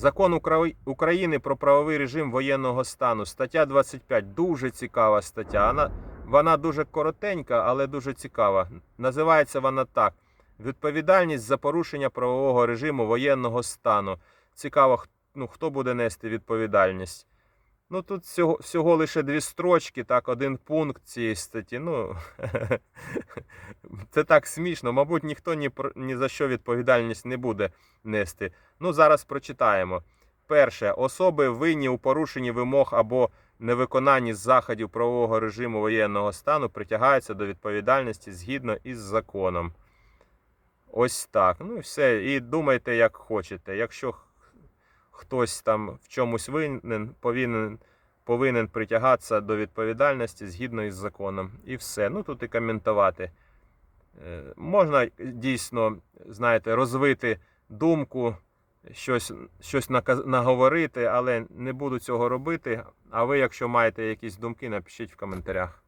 Закон Укра- України про правовий режим воєнного стану, стаття 25. Дуже цікава стаття. Вона, вона дуже коротенька, але дуже цікава. Називається вона так: Відповідальність за порушення правового режиму воєнного стану. Цікаво, ну, хто буде нести відповідальність. Ну, тут всього, всього лише дві строчки, так, один пункт цієї статті. Ну, це так смішно. Мабуть, ніхто ні, ні за що відповідальність не буде нести. Ну, зараз прочитаємо. Перше. Особи винні у порушенні вимог або невиконанні заходів правового режиму воєнного стану притягаються до відповідальності згідно із законом. Ось так. Ну і все. І думайте, як хочете. Якщо хтось там в чомусь винен, повинен, повинен притягатися до відповідальності згідно із законом. І все. Ну тут і коментувати. Е, Можна дійсно, знаєте, розвити думку, щось, щось наговорити, але не буду цього робити. А ви, якщо маєте якісь думки, напишіть в коментарях.